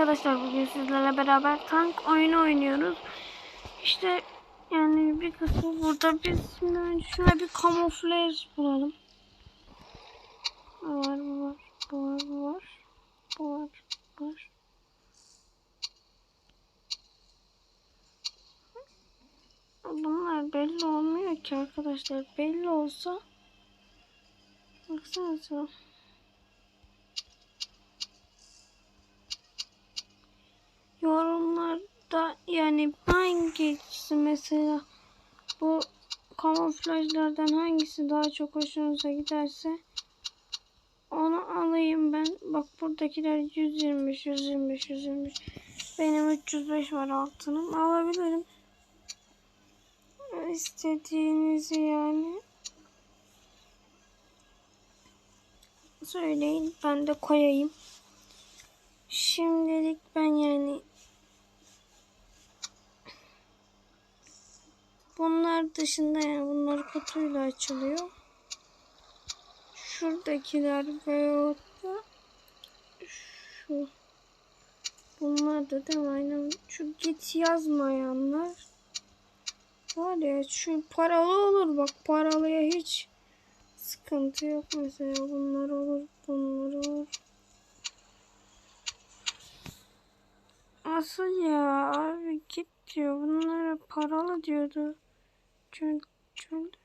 arkadaşlar bugün sizlerle beraber tank oyunu oynuyoruz. İşte yani bir kısmı burada biz şimdi şuna bir kamuflaj bulalım. Bu var bu var bu var bu var bu var bu var. Bunlar belli olmuyor ki arkadaşlar. Belli olsa baksanıza. Yorumlarda yani hangisi mesela bu kamuflajlardan hangisi daha çok hoşunuza giderse onu alayım ben. Bak buradakiler 125, 125, 125. Benim 305 var altınım. Alabilirim. İstediğinizi yani. Söyleyin. Ben de koyayım. Şimdilik ben yani bunlar dışında yani bunlar kutuyla açılıyor. Şuradakiler veyahut da şu bunlar da değil mi? Aynen şu git yazmayanlar var ya şu paralı olur bak paralıya hiç sıkıntı yok mesela bunlar olur bunlar olur. Asıl ya abi git diyor. Bunlara paralı diyordu. Çöl, çölde.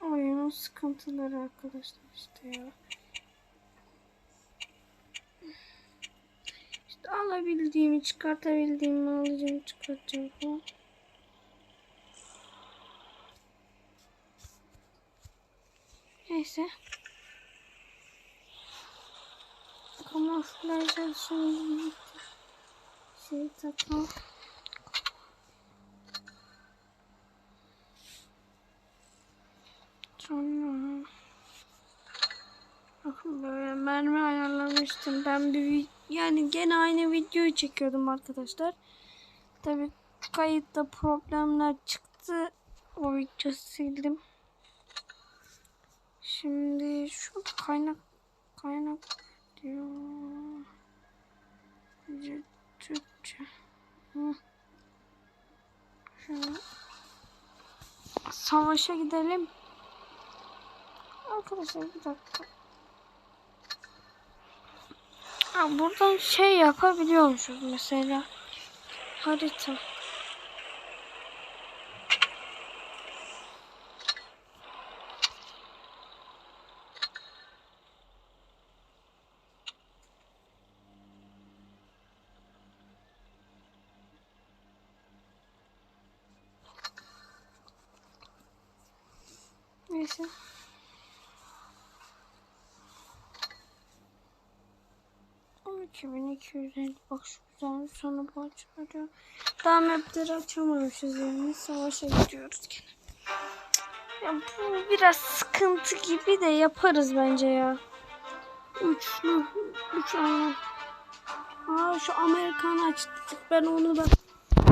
Oyunun sıkıntıları arkadaşlar işte ya. İşte alabildiğimi çıkartabildiğimi alacağım çıkartacağım falan. Neyse. Kamuflajlar şimdi. Şey takalım. Sonra bakın böyle mermi ayarlamıştım. Ben bir yani gene aynı videoyu çekiyordum arkadaşlar. Tabi kayıtta problemler çıktı. O videoyu sildim. Şimdi şu kaynak kaynak diyor. Türkçe. Şöyle. Savaşa gidelim. Arkadaşlar bir dakika. Ha, buradan şey yapabiliyormuşuz mesela. Harita. 2250 bak şu güzelmiş sonra bu açılıyor. Daha mapleri açamamışız yani savaşa gidiyoruz gene. Ya bu biraz sıkıntı gibi de yaparız bence ya. Üçlü, üç aynen. Aa şu Amerikan açtık ben onu da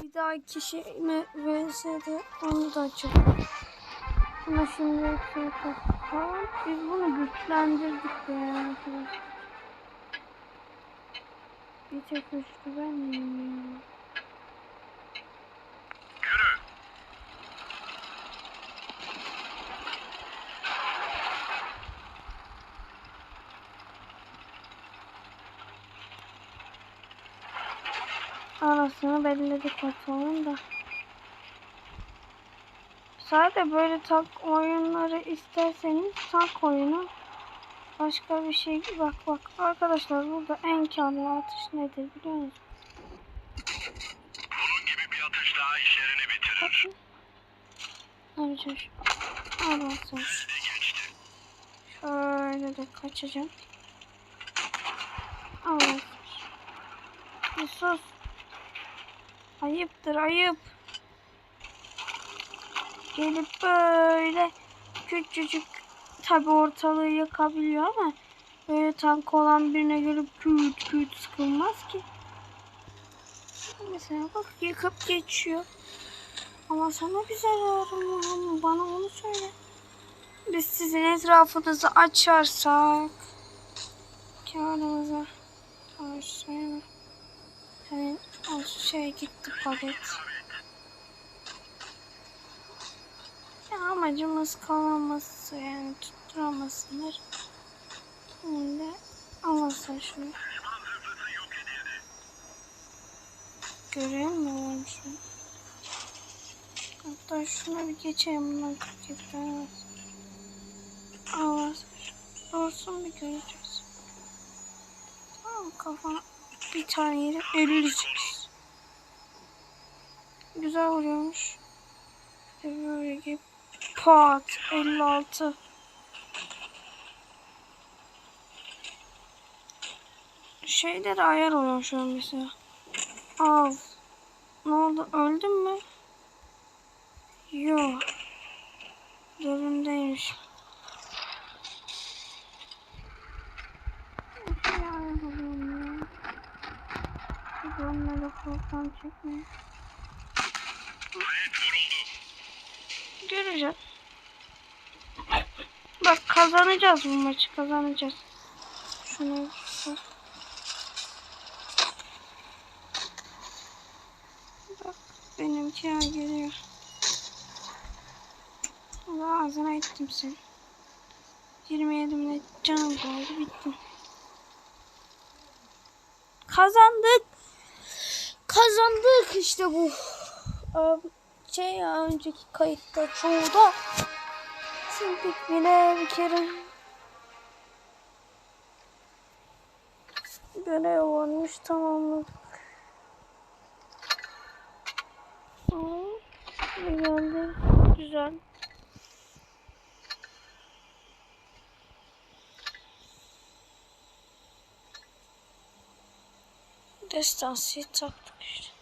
bir daha dahaki şeyime VS'de onu da açalım. Ama şimdi yok, yok, biz bunu güçlendirdik yani. Bir tek güçlü ben miyim ya? Arasını belirledik bakalım da. Sadece böyle tak oyunları isterseniz tak oyunu başka bir şey bak bak arkadaşlar burada en karlı atış nedir biliyor musunuz? Bunun gibi bir atış daha işlerini bitirir. Ve geçti. Şöyle de kaçacağım. Bir sus. Ayıptır ayıp. Gelip böyle küçücük tabi ortalığı yakabiliyor ama böyle tank olan birine gelip küt küt sıkılmaz ki. Mesela bak yıkıp geçiyor. Ama sana var mı? Bana onu söyle. biz sizin etrafınızı açarsak kağıdımıza karşıya hani o şey gitti paket. Ya amacımız kalaması yani tutturamasınlar. Şimdi almasın şunu. Görüyor musun şunu? Hatta şuna bir geçeyim bundan 47 tane var. Almasın. Olsun bir göreceğiz. Tamam kafana bir tane yere 58. Güzel vuruyormuş. Böyle gibi pat 56. Şeyde de ayar oluyor şu an mesela. Al. Ne oldu? Öldün mü? Yok. Bir de onlara program çekmeyin. Göreceğiz. Bak kazanacağız bu maçı kazanacağız. Şunu bak. Bak ya geliyor. Allah ağzına ettim seni. 27 minut canım kaldı bittim. Kazandık. Kazandık işte bu. Şey ya önceki kayıtta çoğu da sildik bile bir kere. Görev varmış tamamladık. Aa, ne geldi? Güzel. Destansiye taktık işte.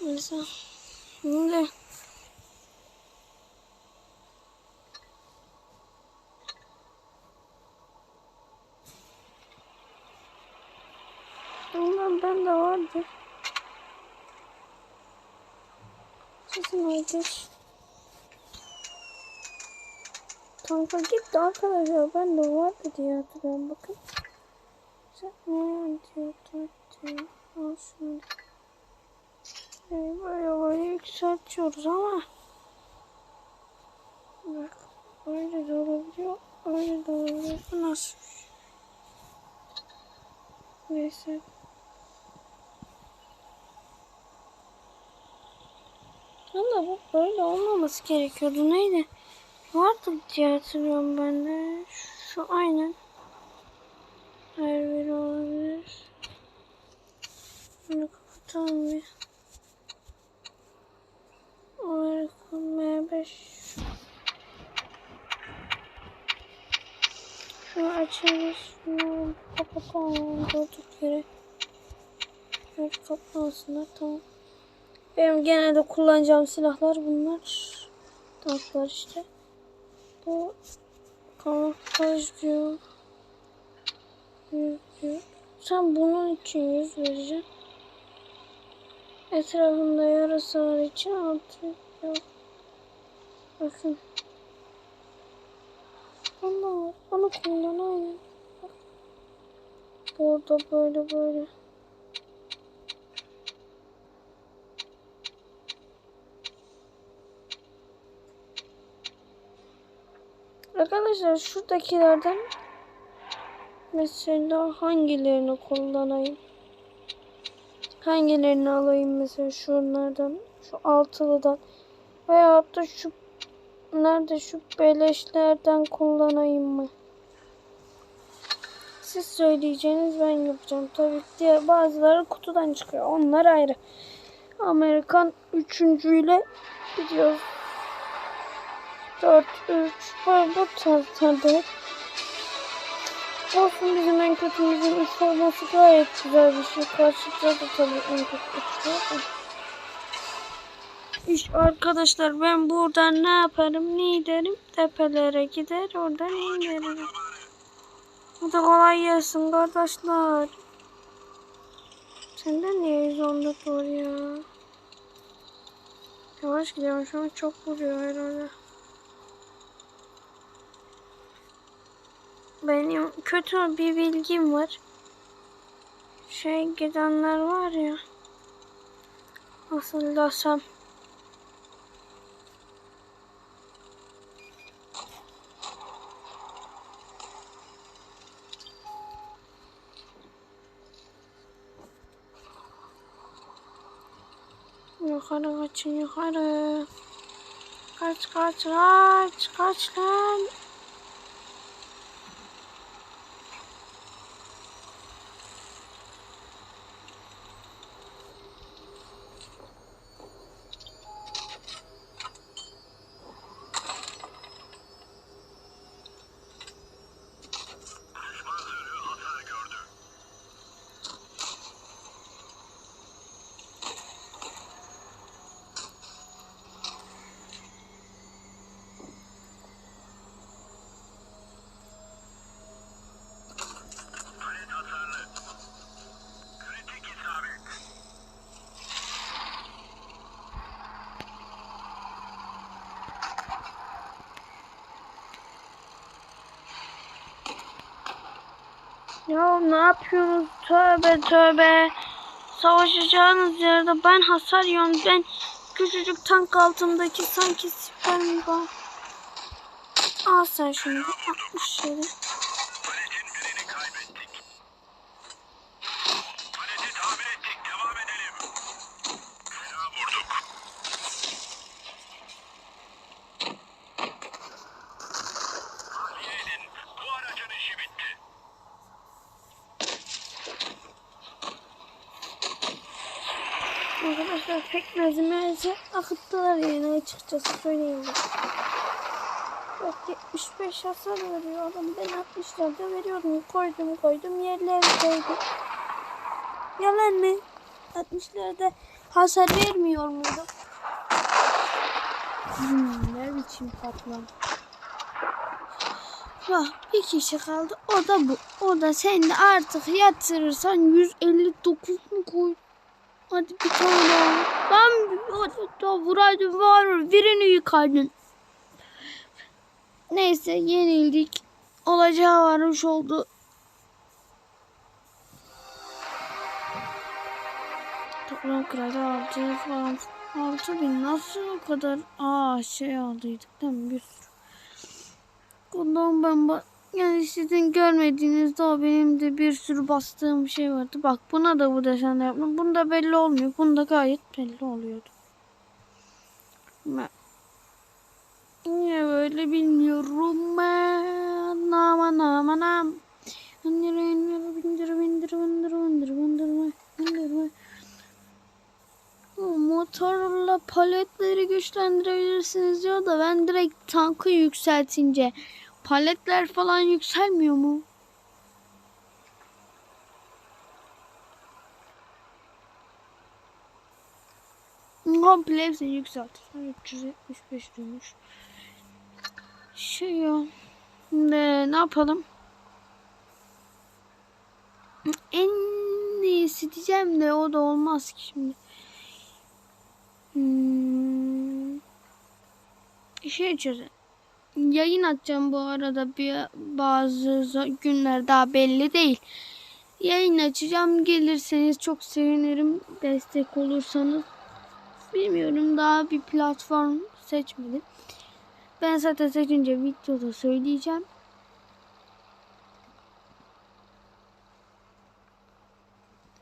Neyse. Şimdi Ondan de vardı. Sizin ödeş. Tanka gitti arkadaşlar. Ben de vardı diye hatırlıyorum. Bakın. Sen ne diyor? Al şunu. Ee, Böyle böyle yükseltiyoruz ama. Bak. Öyle de olabiliyor. Öyle de olabiliyor. Bu nasıl? Neyse. Valla bu böyle olmaması gerekiyordu. Neydi? Vardı diye hatırlıyorum ben de. Şu aynen. Her biri olabilir. Bunu kapatalım bir. Amerika M5. Şunu açarız. Şunu kapatalım. Durduk yere. Böyle kapansınlar. Tamam. Benim genelde kullanacağım silahlar bunlar. Tanklar işte. Bu kamuflaj diyor. Yüz diyor. Sen bunun için yüz vereceksin. Etrafında yarası var için altı yok. Bakın. Var. Onu kullan aynen. Bak. Burada böyle böyle. Arkadaşlar şuradakilerden mesela hangilerini kullanayım? Hangilerini alayım mesela şunlardan, şu altılıdan veyahut da şu nerede şu beleşlerden kullanayım mı? Siz söyleyeceğiniz ben yapacağım. Tabii diğer bazıları kutudan çıkıyor. Onlar ayrı. Amerikan üçüncüyle gidiyoruz. 4, 3, böyle bu tarzlarda. Olsun bizim en kötümüzün 3 olması gayet güzel bir şey. Karşıda da tabii en kötü 3 var da. İş arkadaşlar ben buradan ne yaparım ne giderim tepelere gider oradan inerim. Hadi kolay gelsin kardeşler. Senden niye 114 var ya? Yavaş gidiyorum şu an çok vuruyor herhalde. Benim kötü bir bilgim var. Şey gidenler var ya. Nasıl desem. Yukarı kaçın yukarı. Kaç kaç kaç kaç lan. Düşman zırhı hasar gördü. Palet hasarlı. Kritik isabet. Ya ne yapıyorsunuz? Tövbe tövbe. Savaşacağınız yerde ben hasar yiyorum. Ben küçücük tank altındaki sanki siper mi var? Al sen şunu. 67. Paletin Arkadaşlar pekmezimizi akıttılar yani açıkçası söyleyeyim. Bak 75 hasar veriyor adam. Ben 60'larda veriyordum. Koydum koydum yerlere koydum. Yalan mı? 60'larda hasar vermiyor muydu? Hmm, ne biçim patlam. Ya bir kişi kaldı. O da bu. O da sen de artık yatırırsan 159 mu koy? Hadi bir tane. Ben daha vuraydım var. Birini yıkardın. Neyse yenildik. Olacağı varmış oldu. Toplam kredi altı falan. Altı bin nasıl o kadar? Aa şey aldıydık değil mi? Bir sürü. Ondan ben ba- yani sizin görmediğinizde o benim de bir sürü bastığım şey vardı. Bak buna da bu desenle yaptım. Bunda belli olmuyor. Bunda gayet belli oluyordu. Ben Niye böyle bilmiyorum ben. Aman aman aman. Bindir bindir bindir bindir bindir bindir bindir bindir Motorla paletleri güçlendirebilirsiniz diyor da ben direkt tankı yükseltince paletler falan yükselmiyor mu? Komple hepsini yükseltirsen 375 diyormuş. Şey ya. Ne, ne yapalım? En iyisi diyeceğim de o da olmaz ki şimdi. Hmm. Şey çözelim. Yayın açacağım bu arada bir bazı günler daha belli değil. Yayın açacağım. Gelirseniz çok sevinirim. Destek olursanız. Bilmiyorum daha bir platform seçmedim. Ben zaten seçince videoda söyleyeceğim.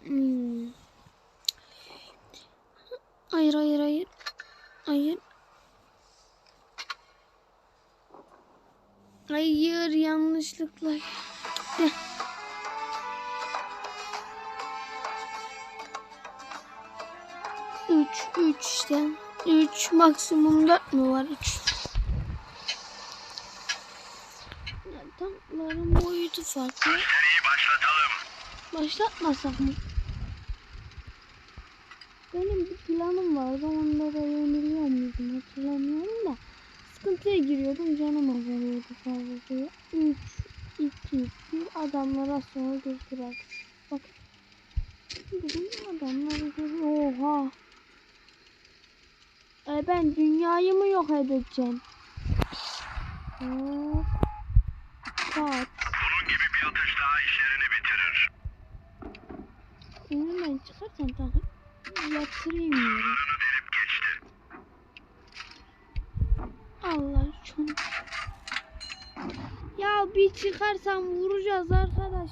Hmm. Hayır hayır hayır. Hayır. Hayır yanlışlıkla. De. Üç, üç işte. Üç, maksimum dört mü var? Üç. Ya, Tankların boyutu farklı. Seriyi başlatalım. Başlatmasak mı? Benim bir planım vardı. Onda da yeniliyor muydum hatırlamıyorum da. Sıkıntıya giriyordum. Canım azalıyordu sadece. 3, 2, 1 adamlar az sonra götürer. Bak. Bizim adamları görüyor. Oha. E ben dünyayı mı yok edeceğim? Hop. Kaç. Bunun gibi bir atış daha işlerini bitirir. Önümden çıkarsan takip yatırayım ya. Sınırlarını delip geçti. Allah şunu. Ya bir çıkarsam vuracağız arkadaş.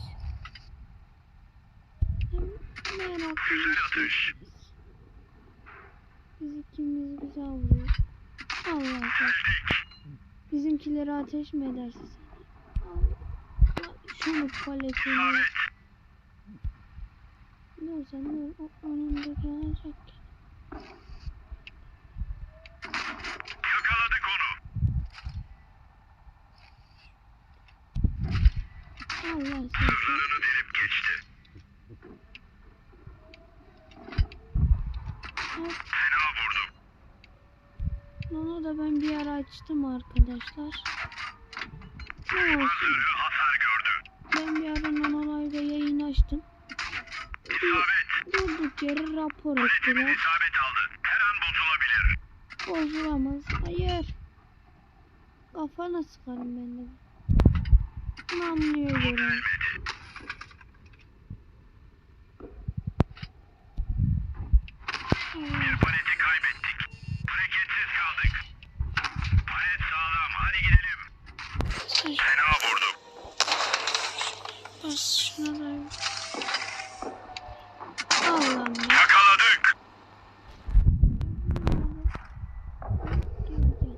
Hem meraklı Güzel atış. Biz ikimiz güzel vuruyor. Allah Allah. Bizimkileri ateş mi edersin. Şunu paletini. Dur sen dur. O önündeki alacak. Yakaladık onu. Allah sen. Sınırlarını delip geçti. Fena vurdum. Onu da ben bir ara açtım arkadaşlar. Ne olsun. Hasar gördü. Ben bir ara Nanolay'da yayın açtım. İsabet. Durduk yere rapor ettiler. isabet aldı. Her an bozulabilir. Bozulamaz. Hayır. Kafana sıkarım ben de. Namluya göre. Evet. Paleti kaybettik. Hareketsiz kaldık. Palet sağlam. Hadi gidelim. Fena vurdum. Bas şuna da. Allah'ım ya. Yakaladık. Gel gel.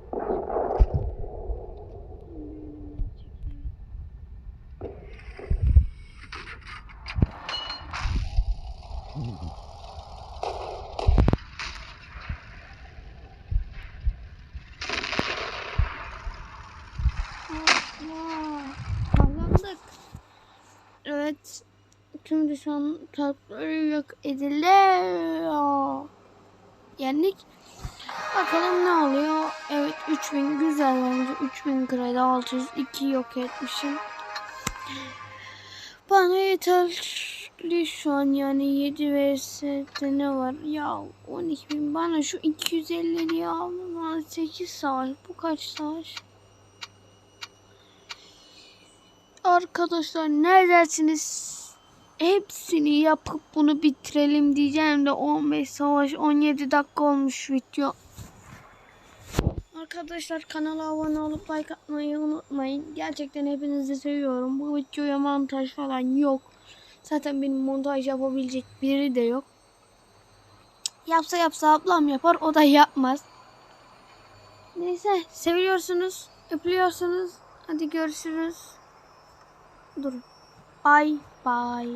Allah. Kazandık. Evet. Tüm düşman tatları yok ediliyor. Yendik. Bakalım ne oluyor. Evet 3000 güzel bence. 3000 kredi 602 yok etmişim. Bana yeterli şu an yani 7 vs'de ne var? Ya 12 bin bana şu 250 diye. Bana 8 savaş. Bu kaç savaş? Arkadaşlar ne dersiniz? Hepsini yapıp bunu bitirelim diyeceğim de 15 savaş 17 dakika olmuş video. Arkadaşlar kanala abone olup like atmayı unutmayın. Gerçekten hepinizi seviyorum. Bu videoya montaj falan yok. Zaten benim montaj yapabilecek biri de yok. Yapsa yapsa ablam yapar o da yapmaz. Neyse seviyorsunuz, öpüyorsunuz. Hadi görüşürüz. Durun. Bye bye.